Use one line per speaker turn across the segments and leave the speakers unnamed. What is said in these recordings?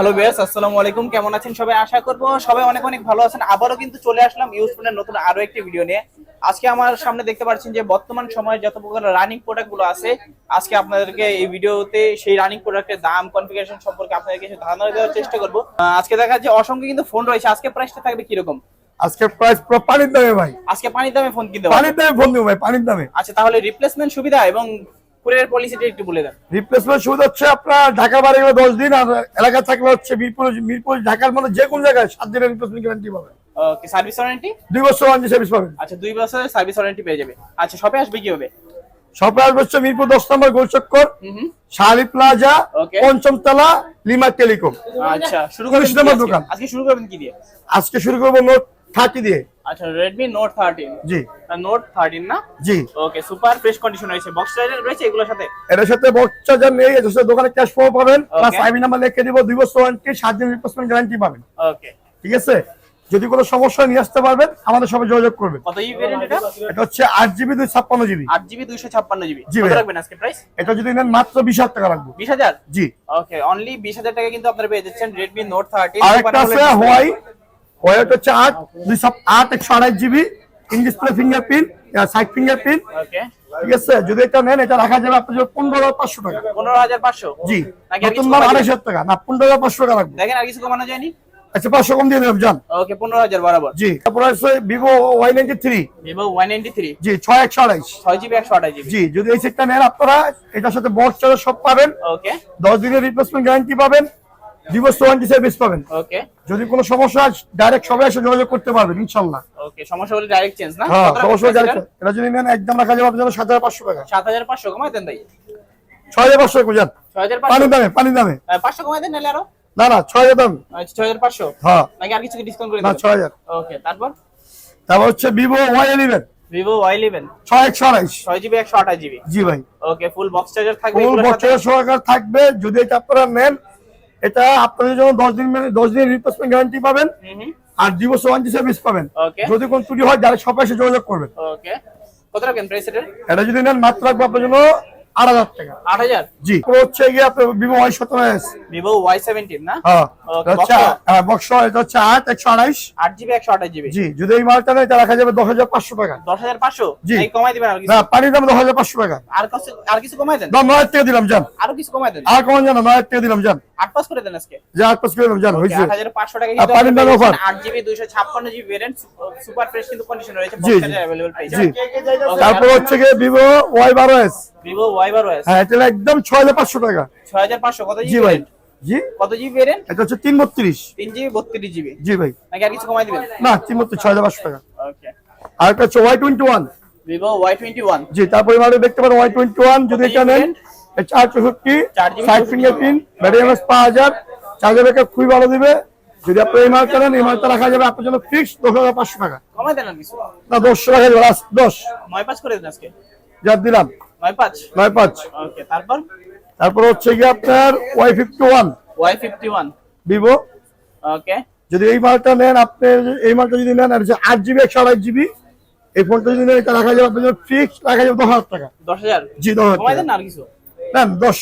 Hello base আসসালামু আলাইকুম। কেমন আছেন সবাই? আশা করব সবাই অনেক অনেক ভালো আছেন। আবারও কিন্তু চলে আসলাম ইউজফোনের নতুন আরও একটি ভিডিও নিয়ে। আজকে আমার সামনে দেখতে পাচ্ছেন যে বর্তমান সময়ে যত প্রকার রানিং প্রোডাক্টগুলো আছে আজকে আপনাদেরকে এই ভিডিওতে সেই রানিং প্রোডাক্টের দাম কনফিগারেশন সম্পর্কে আপনাদেরকে কিছু ধারণা দেওয়ার চেষ্টা করব। আজকে দেখা যাচ্ছে অসংখ্য কিন্তু ফোন রয়েছে। আজকে প্রাইসটা থাকবে কীরকম?
আজকে প্রাইস পুরো পানির দামে ভাই।
আজকে পানির দামে ফোন কিনতে
পানির দামে ফোন দেবো ভাই পানির দামে।
আচ্ছা তাহলে রিপ্লেসমেন্ট সুবিধা এবং কুরিয়ার পলিসিটা একটু বলে দেন।
রিপ্লেসমেন্ট সুবিধা হচ্ছে আপনার ঢাকা বাড়ি গেলে দশ দিন আর এলাকা থাকলে হচ্ছে মিরপুর মিরপুর ঢাকার মধ্যে যে কোনো জায়গায় সাত দিনের রিপ্লেসমেন্ট গ্যারান্টি পাবেন।
ওকে সার্ভিস ওয়ারেন্টি
দুই বছর ওয়ারেন্টি সার্ভিস পাবেন।
আচ্ছা দুই বছরের সার্ভিস ওয়ারেন্টি পেয়ে যাবে। আচ্ছা শপে আসবে কি হবে
সরকার আসবে হচ্ছে মিরপুর দশ নম্বর গোলচক্কর শালি প্লাজা
Okay.
পঞ্চম তলা লিমা টেলিকম।
আচ্ছা শুরু করবেন?
দোকান।
আজকে শুরু করবেন কি দিয়ে?
আজকে শুরু করব নোট থার্টি দিয়ে।
আচ্ছা রেডমি নোট থার্টিন
জি।
নোট থার্টিন না?
জি।
ওকে সুপার ফ্রেশ কন্ডিশন রয়েছে। বক্স সাইজের রয়েছে এগুলোর সাথে?
এটার সাথে বক্স চার্জার নেই এটার দোকানে ক্যাশ পাওয়া পাবেন প্লাস আইবি নাম্বার লিখে দিব দুই বছর ওয়ারেন্টি সাত দিন রিপ্লেসমেন্ট গ্যারান্টি পাবেন।
ওকে
ঠিক আছে? যদি কোনো সমস্যা নিয়ে আসতে পারবেন আমাদের সঙ্গে যোগাযোগ করবেন।
কত জিবি ভেরিয়েন্ট এটা?
এটা হচ্ছে আট জিবি দুই ছাপ্পান্ন জিবি
আট জিবি দুইশো ছাপ্পান্ন জিবি
জি
কত রাখবেন আজকে প্রাইস
এটা যদি নেন মাত্র বিশ হাজার টাকা রাখব
বিশ হাজার?
জি।
ওকে অনলি বিশ হাজার টাকা কিন্তু আপনারা পেয়ে যাচ্ছেন রেডমি নোট থার্টিন
আর একটা আছে হোয়াই হোয়াইট হচ্ছে আট দুই ছাপ- আট একশো আড়াই GB in display fingerprint side fingerprint ঠিক আছে যদি এটা নেন এটা রাখা যাবে আপনার পনেরো হাজার পাঁচশো টাকা।
পনেরো হাজার পাঁচশো?
জি নতুন মাল আড়াইশ টাকা। না পনেরো হাজার পাঁচশো টাকা রাখব।
দেখেন আর কিছু কমানো যায়নি?
আচ্ছা পাঁচশো কম দিয়ে দিলাম যান।
ওকে পনেরো হাজার বরাবর।
জি তারপর আছে Vivo Y ninety three
Vivo one ninety three
জি ছয় একশো আড়াইশ।
ছয় জিবি একশো আঠাশ
জি যদি এই সেটটা নেন আপনারা এটার সাথে বক্স চার্জার সব পাবেন।
ওকে
দশ দিনের রিপ্লেসমেন্ট গ্যারান্টি পাবেন। দিবস ওয়ারেন্টি সার্ভিস পাবেন।
ওকে
যদি কোনো সমস্যা হয় ডাইরেক্ট সবাই এসে যোগাযোগ করতে পারবেন ইনশাল্লাহ।
ওকে সমস্যা হলে ডাইরেক্ট চেঞ্জ না?
হ্যাঁ সমস্যা ডাইরেক্ট এটা যদি নেন একদম রাখা যাবে আপনার সাত হাজার পাঁচশো টাকা।
সাত হাজার পাঁচশো কমাই দেন ভাই
ছয় হাজার পাঁচশো টাকা যান
ছয় হাজার পাঁচশো?
পানির দামে পানির দামে।
আহ, পাঁচশো কমাই দেন নাহলে আরও?
না না ছয় হাজার দাম।
আচ্ছা ছয় হাজার পাঁচশো?
হ্যাঁ।
নাকি আর কিছু ডিসকাউন্ট করে
না
দেবেন?
ছয় হাজার।
ওকে তারপর?
তারপর হচ্ছে Vivo Y eleven
Vivo Y eleven
ছয় একশো আড়াইশ।
ছয় জিবি একশো আঠাশ জিবি।
জি ভাই।
ওকে ফুল বক্স চার্জার থাকবে
ফুল? বছরের সরকার থাকবে। যদি এটা আপনারা নেন এটা আপনাদের যখন দশ দিন মানে দশ দিনের রিপ্লেসমেন্ট গ্যারান্টি পাবেন। আর দিবস ওয়ারেন্টি সার্ভিস পাবেন। যদি কোন ত্রুটি হয় ডাইরেক্ট সবাই এসে যোগাযোগ করবেন।
কত রাখবেন প্রাইস এটার?
এটা যদি নেন মাত্র রাখব আপনার জন্য আট হাজার টাকা।
আট হাজার?
জি। হচ্ছে গিয়ে আপনার ভিভো ওয়াই সতেরো এস
ভিভো ওয়াই সেভেন্টিন না?
হ্যাঁ। হ্যাঁ বক্স এটা হচ্ছে আট একশো আড়াইশ
আট জিবি একশো আঠাশ জিবি
জি যদি এই মালটা নেই এটা রাখা যাবে দশ হাজার পাঁচশো টাকা।
দশ হাজার পাঁচশো?
জি।
কমাই দিবেন আর কিছু?
না পানির দাম দশ হাজার পাঁচশো টাকা।
আর আর কিছু কমাই দেন?
দাম নয় হাজার টাকা দিলাম যান
আরও কিছু কমাই দেন?
আর কমান জানো নয় হাজার টাকা দিলাম যান
আট পাস করে দেন আজকে?
যে আট পাঁচ করে দিলাম যান হয়েছে।
আট হাজার পাঁচশো টাকা
পানির দাম offer?
আট জিবি দুইশো ছাপ্পান্ন জিবি ভেরিয়েন্ট সুপার ফ্রেশ কিন্তু কন্ডিশন রয়েছে।
জি, জি।
অ্যাভেলেবল পেয়ে
জি।
যাবেন
তারপর হচ্ছে গিয়ে ভিভো ওয়াই বারো এস
ভিভো ওয়াই বারো এস
হ্যাঁ এটা একদম ছয় হাজার পাঁচশো টাকা।
ছয় হাজার পাঁচশো। কত
জি ভাই। জি?
কত জিবি ভেরিয়েন্ট
এটা হচ্ছে তিন বত্রিশ।
তিন জিবি বত্রিশ জিবি
জি ভাই।
নাকি আর কিছু কমাই দিবেন?
না তিন বত্রিশ ছয় হাজার পাঁচশো টাকা।
ওকে
আর একটা হচ্ছে Y twenty one
Vivo Y twenty one
জি তারপরে মালে দেখতে পারেন ওয়াই টোয়েন্টি ওয়ান যদি এটা নেন এটা চার চৌষট্টি
চার GB
side fingerprint battery এমএস পাঁচ হাজার। চার্জার ব্যাকআপ খুবই ভালো দিবে। যদি আপনি এই মালটা নেন এই মালটা রাখা যাবে আপনার জন্য ফিক্স দশ হাজার পাঁচশো টাকা।
কমাই দেন
না দশশো রাখা যাবে লাস্ট দশ।
নয় পাঁচ করে দেন আজকে।
যা দিলাম।
নয় পাঁচ? তারপর?
তারপর হচ্ছে গিয়ে আপনার Y fifty one.
Y fifty one.
Vivo.
Okay.
যদি এই মালটা নেন আপনি এই মালটা যদি নেন আর আট জিবি একশো আড়াই জিবি এই ফোনটা যদি নেন এটা রাখা যাবে আপনার ফিক্স রাখা যাবে দশ হাজার টাকা।
দশ হাজার?
জি দশ হাজার
না আর কিছু?
নেন দশ।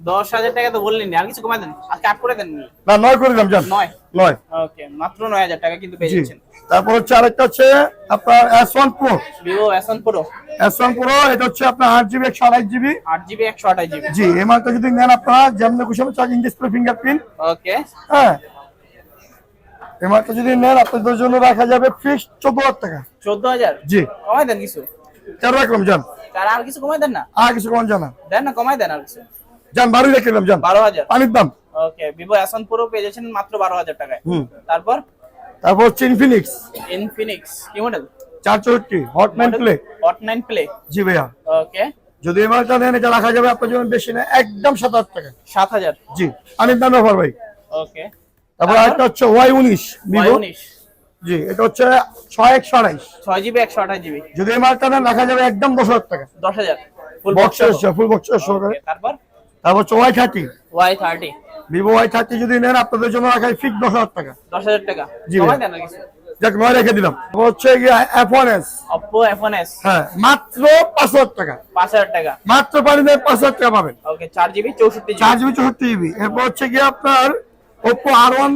দশ হাজার টাকা তো বললেন আর কিছু কমাই দেন? আজকে আট করে দেন
না নয় করে দিলাম যান।
নয়?
নয়।
ওকে মাত্র নয় হাজার টাকা কিন্তু পেয়ে যাচ্ছেন।
তারপর হচ্ছে আরেকটা হচ্ছে আপনার এস ওয়ান প্রো
ভিভো এসন প্রো
এস ওয়ান প্রো এটা হচ্ছে আপনার আট জিবি একশো আড়াই জিবি
আট জিবি একশো আঠাশ জিবি
জি এই মালটা যদি নেন আপনারা যেমন খুশি চার্জিং ডিসপ্লে ফিঙ্গারপ্রিন্ট
ওকে
হ্যাঁ। এই মালটা যদি নেন আপনাদের জন্য রাখা যাবে ফিক্স চোদ্দ হাজার টাকা।
চোদ্দ হাজার?
জি।
কমাই দেন কিছু?
তেরো রাখলাম যান।
আর কিছু কমাই দেন না?
আর কিছু কমান জানা
দেন না কমাই দেন আর কিছু।
যান বাড়ি রেখে দিলাম যান।
বারো হাজার।
পানির দাম।
ওকে ভিভো এসন প্রো পেয়ে যাচ্ছেন মাত্র বারো হাজার টাকায়। তারপর?
তারপর হচ্ছে ইনফিনিক্স
ইনফিনিক্স কি মডেল
চার চৌষট্টি hot nine play
hot nine play
জি ভাইয়া।
ওকে
যদি এই মালটা নেন এটা রাখা যাবে আপনার জন্য বেশি না একদম সাত হাজার টাকা।
সাত হাজার?
জি পানির দাম অফার ভাই।
ওকে
তারপর আরেকটা হচ্ছে ওয়াই উনিশ ভিভো
উনিশ।
জি এটা হচ্ছে ছয় একশো আড়াইশ।
ছয় জিবি একশো আঠাশ জিবি।
যদি এই মালটা নেন রাখা যাবে একদম দশ হাজার টাকা।
দশ হাজার। ফুল
বক্স ফুল বক্স সহকারে
তারপর?
তারপর হচ্ছে Y thirty
Y thirty
Vivo Y thirty যদি নেন আপনাদের জন্য রাখা ফিক্স দশ হাজার টাকা।
দশ হাজার টাকা?
জি।
দেন
যাক নয় রেখে দিলাম। হচ্ছে এফ ওয়ান এস
অপ্পো
হ্যাঁ মাত্র পাঁচ হাজার টাকা।
পাঁচ হাজার টাকা।
মাত্র পানি পাঁচ হাজার টাকা পাবেন।
ওকে জিবি চৌষট্টি
চার
জিবি
জিবি চৌষট্টি জিবি এরপর হচ্ছে গিয়ে আপনার Oppo R one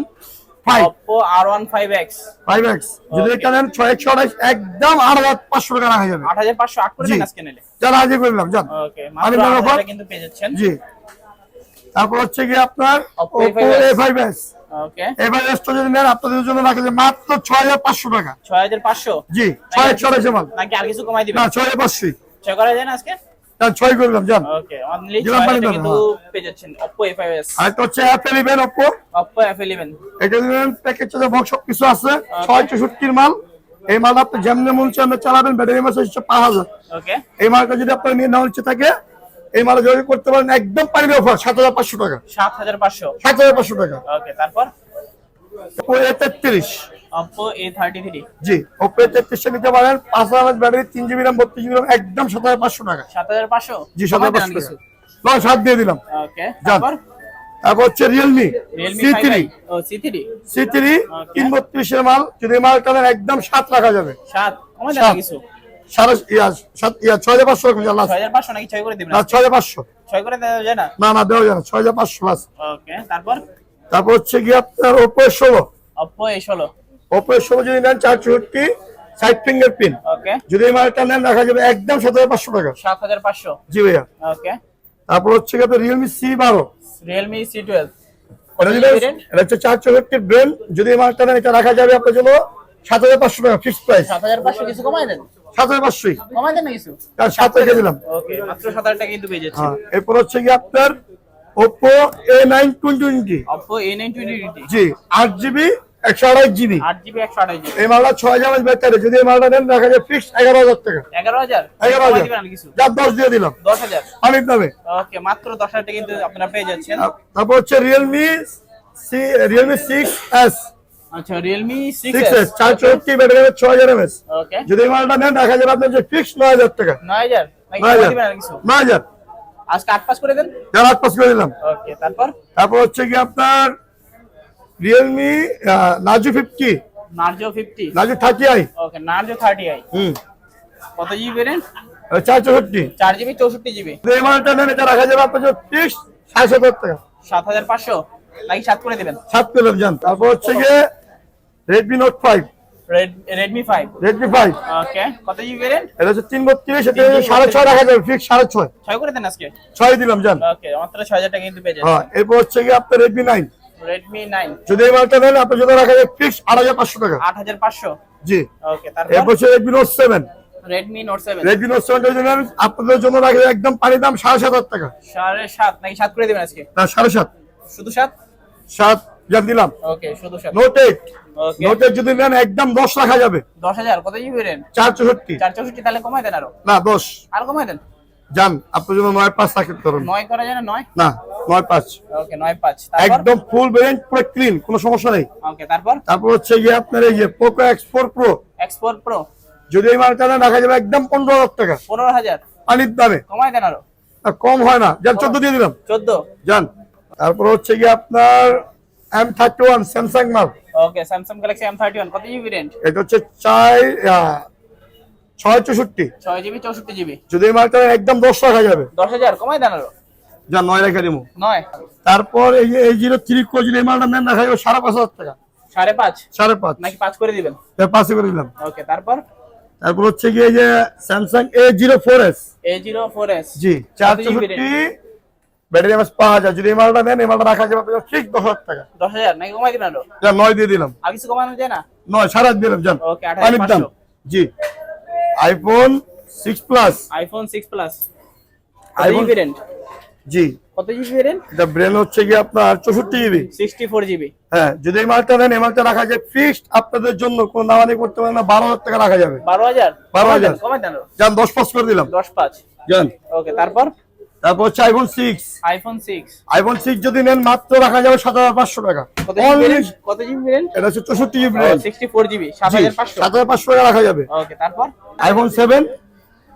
five
Oppo R15X
five X যদি এটা নেন ছয় একশো আঠাশ একদম আট হাজার পাঁচশো টাকা রাখা যাবে।
8500 আট করে। দেন আজকে নিলে।
করলাম যান।
ওকে মাত্র
নেব
8000
ফোন।
টাকা কিন্তু পেয়ে যাচ্ছেন।
জি। তারপর হচ্ছে কি আপনার Oppo
A5s
A five S
okay
A যদি নেন আপনাদের জন্য রাখা যাবে মাত্র ছয় হাজার পাঁচশো টাকা।
6500
জি ছয় একশো আঠাশ মাল।
নাকি আর কিছু কমাই দিবেন?
না ছয় হাজার পাঁচশো।
ছয় করা যায় না আজকে
ছয় করলাম যান।
ওকে অনলি
দিলাম
6000
পানি
টাকা
দাও,
কিন্তু। পেয়ে যাচ্ছেন Oppo A5s
আর একটা হচ্ছে Apple even Oppo
Oppo F11
এটা দিবেন প্যাকেজ চার্জার বক্স সব কিছু আছে। মাল। এই মাল আপনি যেমনি মন চালাবেন ব্যাটারি মাস হচ্ছে পাঁচ হাজার।
ওকে
এই মালটা যদি আপনার নিয়ে নেওয়ার ইচ্ছে থাকে এই মাল যোগাযোগ করতে পারেন একদম পানির অফার সাত হাজার পাঁচশো টাকা।
7500
সাত হাজার পাঁচশো টাকা।
ওকে তারপর?
ওপো এ তেত্রিশ।
Oppo A33
G Oppo A তেত্রিশটা নিতে পারেন পাঁচ হাজার ব্যাটারি তিন জিবি রাম বত্রিশ জিবি রাম একদম সাত হাজার পাঁচশো টাকা।
7500
জি সাত হাজার পাঁচশো টাকা। নয় সাত দিয়ে দিলাম।
ওকে তারপর?
তারপর হচ্ছে রিয়েলমি সি থ্রি
5i ও C3
সি থ্রি তিন বত্রিশের মাল যদি মালটা একদম সাত রাখা যাবে।
7 কমাই দেন কিছু।
সাড়ে সাত ছয় হাজার পাঁচশো রাখুন লাস্ট
6500 নাকি 6 করে দিবেন
না? ছয় হাজার পাঁচশো।
না?
না না দেওয়া যায় না ছয় হাজার পাঁচশো
তারপর?
তারপর হচ্ছে গিয়ে আপনার ওপো ষোলো।
Oppo A16
ওপো ষোলো যদি নেন চার চৌষট্টি সাইড ফিঙ্গার প্রিন্ট যদি এই মালটা নেন রাখা যাবে একদম সাত হাজার পাঁচশো টাকা।
7500
জি ভাইয়া।
ওকে
তারপর হচ্ছে গিয়ে রিয়েলমি সি বারো
C12
এটা যদি এটা হচ্ছে চার চৌষট্টি ব্রেন যদি এই মালটা নেন এটা রাখা যাবে আপনার জন্য সাত হাজার পাঁচশো টাকা ফিক্সড প্রাইস
7500 কিছু কমাই দেন?
সাত হাজার পাঁচশোই।
কমাই দেন না কিছু?
সাত রেখে দিলাম।
ওকে মাত্র 7000 টাকা কিন্তু পেয়ে যাচ্ছেন
হ্যাঁ এরপর হচ্ছে গিয়ে আপনার Oppo A nine twenty twenty
Oppo A920
জি আট জিবি একশো আড়াই জিবি।
8GB 128GB
এই মালটা ছয় হাজার ব্যাটারি যদি এই মালটা নেন রাখা যায় ফিক্সড এগারো হাজার টাকা।
11000
এগারো হাজার। যার দশ দিয়ে দিলাম।
10000
অনেক দামে
ওকে মাত্র 10000 টাকা কিন্তু আপনারা পেয়ে যাচ্ছেন।
তারপর হচ্ছে Realme C Realme six S
আচ্ছা Realme
সিক্স
6s
এস চার চৌষট্টি ব্যাটারি ছয় হাজার এমএস।
ওকে
যদি মালটা নেন রাখা যাবে আপনার যে টাকা।
9000 নাকি
নয়
কমাই
হাজার।
দিবেন আর কিছু?
নয় হাজার।
আজকে 8 পাস করে দেন?
যার আট পাস করে দিলাম।
ওকে তারপর?
তারপর হচ্ছে কি আপনার Realme Narzo fifty
Narzo 50
Narzo thirty I
okay Narzo 30i
হুম।
কত জিবি ভেরিয়েন্ট
চার চৌষট্টি
4GB 64GB
যদি এই মালটা নেন এটা রাখা যাবে আপনার যে হাজার টাকা।
7500 নাকি 7 করে দিবেন?
সাত পেলাম জান তারপর হচ্ছে গিয়ে Redmi Note 5
Redmi 5
Redmi 5
ওকে কত জিবি ভেরিয়েন্ট
এটা হচ্ছে 332 রাখা যাবে ফিক্স 6.5
6 করে দেন আজকে?
দিলাম জান।
ওকে টাকা
হ্যাঁ, এরপর হচ্ছে কি আপনার Redmi 9
Redmi 9
যদি মালটা আপনার জন্য রাখা যাবে ফিক্স 8500 টাকা।
8500
জি।
ওকে
এরপর হচ্ছে Redmi Note 7
Redmi Note 7
Redmi Note 7 এর আপনাদের জন্য রাখা একদম পানির দাম 7500 টাকা।
7500 নাকি 7 করে দেবেন আজকে?
সাড়ে সাত।
শুধু 7
7 যা দিলাম। যদি নেন একদম 10 রাখা যাবে।
10000 কত দিবেন তাহলে কমায় দেন আরও।
না 10
আর কমায় দেন?
যান আপনার জন্য
করা যায় না
না সমস্যা নেই।
তারপর?
হচ্ছে আপনার যদি রাখা যাবে একদম পানির দামে।
কমায়
আরও। কম হয় না। যান 14 দিয়ে দিলাম।
14
যান তারপর হচ্ছে গিয়ে আপনার এম থার্টি ওয়ান স্যামসাং মাল
okay Samsung Galaxy thirty one কত জিবি ভেরিয়েন্ট
এটা হচ্ছে চাই আহ, ছয় চৌষট্টি।
ছয় জিবি চৌষট্টি জিবি
যদি মালটা একদম দশ রাখা যাবে।
দশ হাজার কমাই দেন আরও।
যান নয় রেখে দিব
নয়।
তারপর এই যে এই জিরো থ্রি কো যদি এই মালটা নেন রাখা যাবে সাড়ে পাঁচ হাজার টাকা।
সাড়ে পাঁচ?
সাড়ে পাঁচ।
নাকি পাঁচ করে দিবেন?
তাই পাঁচে করে দিলাম।
ওকে তারপর?
তারপর হচ্ছে গিয়ে এই যে জিরো ফোর এস জি চার
কত GB
চৌষট্টি ব্যাটারি এমএস পাওয়া যায়। যদি এই মালটা নেন এই মালটা রাখা যাবে ঠিক দশ হাজার টাকা।
দশ হাজার? নাকি কমাই
নয় দিয়ে দিলাম।
আর কিছু কমানো যায় না?
নয় আট দিলাম পানির দাম। জি। IPhone six plus
iPhone six plus
iPhone-
variant
জি।
কত জিবি ভেরিয়েন্ট
এটা ব্রেন হচ্ছে গিয়ে আপনার চৌষট্টি জিবি
সিক্সটি ফোর জিবি
হ্যাঁ যদি এই মালটা নেন এই মালটা রাখা যায় ফিক্সড আপনাদের জন্য। কোনো করতে পারেন না বারো হাজার টাকা রাখা যাবে।
বারো হাজার?
বারো হাজার।
কমাই দেন
যান দশ পাস করে দিলাম।
দশ পাঁচ।
যান।
ওকে তারপর?
তারপর হচ্ছে iPhone six
iPhone six
iPhone six যদি নেন মাত্র রাখা যাবে সাত হাজার পাঁচশো টাকা।
কত জিবি
এটা হচ্ছে চৌষট্টি জিবি
সিক্সটি ফোর জিবি সাত হাজার পাঁচশো।
টাকা রাখা যাবে।
ওকে তারপর?
আইফোন সেভেন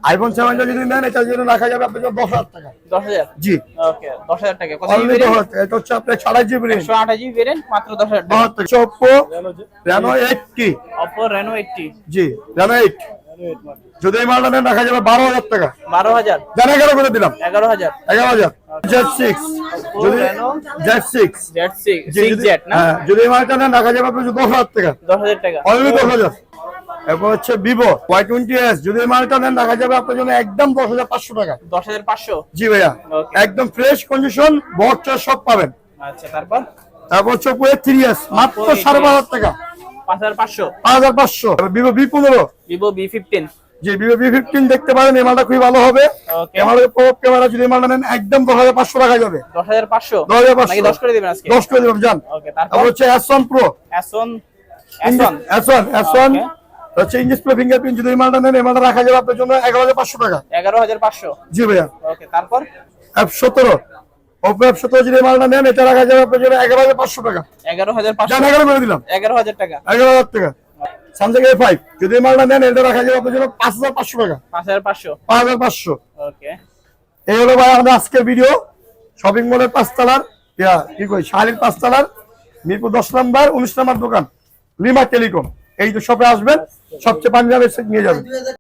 আইফোন সেভেনটা যদি নেন এটা যদি রাখা যাবে আপনার দশ হাজার টাকা।
দশ হাজার?
জি।
ওকে দশ হাজার টাকা। কত জিবি
এটা হচ্ছে আপনার সাড়ে জিবি রেঞ্জ
একশো আঠাশ জিবি ভেরিয়েন্ট মাত্র দশ হাজার টাকা।
Oppo Reno eighty
Oppo Reno eighty
জি রেনো এইট যদি এই মালটা নেন রাখা যাবে বারো হাজার টাকা।
বারো হাজার।
জান এগারো করে দিলাম।
এগারো হাজার।
এগারো হাজার। জেড সিক্স যদি Z six
Z six six Z
হ্যাঁ যদি এই মালটা নেন রাখা যাবে আপনার দশ হাজার টাকা।
দশ হাজার টাকা।
অলরেডি দশ হাজার। এরপর হচ্ছে ভিভো ওয়াই টোয়েন্টি এস যদি মালটা নেন রাখা যাবে আপনার জন্য একদম দশ হাজার পাঁচশো টাকা।
দশ হাজার পাঁচশো?
জি ভাইয়া। একদম ফ্রেশ কন্ডিশন বটটা সব পাবেন।
আচ্ছা তারপর?
তারপর হচ্ছে থ্রি এস মাত্র সাড়ে হাজার টাকা।
পাঁচ হাজার পাঁচশো।
পাঁচ হাজার পাঁচশো। ভিভো বি পনেরো।
ভিভো বি ফিফটিন
জি ভিভো বি ফিফটিন দেখতে পারেন এই মালটা খুবই ভালো হবে। ক্যামেরা প্রোপ ক্যামেরা যদি মালটা নেন একদম দশ হাজার পাঁচশো টাকা যাবে।
দশ হাজার পাঁচশো?
দশ হাজার পাঁচশো।
দশ করে দিবেন আজকে?
দশ করে দেবেন যান।
তারপর?
তারপর হচ্ছে ওয়ান প্রো
অ্যাসন অ্যাসন Okay.
হচ্ছে ইংলিশ ফিঙ্গারপ্রিন্ট যদি মালটা নেন এই মালটা রাখা যাবে আপনার জন্য এগারো হাজার পাঁচশো টাকা।
এগারো হাজার পাঁচশো?
জি ভাইয়া।
ওকে তারপর?
সতেরো। ওপো এফ যদি মালটা নেন এটা রাখা যাবে আপনার জন্য এগারো হাজার পাঁচশো টাকা।
এগারো হাজার পাঁচশো।
এগারো করে দিলাম।
এগারো হাজার টাকা।
এগারো হাজার টাকা। স্যামসাং এ ফাইভ যদি মালটা নেন এটা রাখা যাবে আপনার জন্য পাঁচ হাজার পাঁচশো টাকা।
পাঁচ হাজার পাঁচশো।
পাঁচ হাজার পাঁচশো।
ওকে।
এই হলো ভাই আমাদের আজকের ভিডিও শপিং মলের পাঁচতলার ইয়া কি কই শালির পাঁচতলার মিরপুর দশ নম্বর উনিশ নম্বর দোকান লিমা টেলিকম। এই তো শপে আসবেন সবচেয়ে পাঞ্জাবের নিয়ে যাবেন।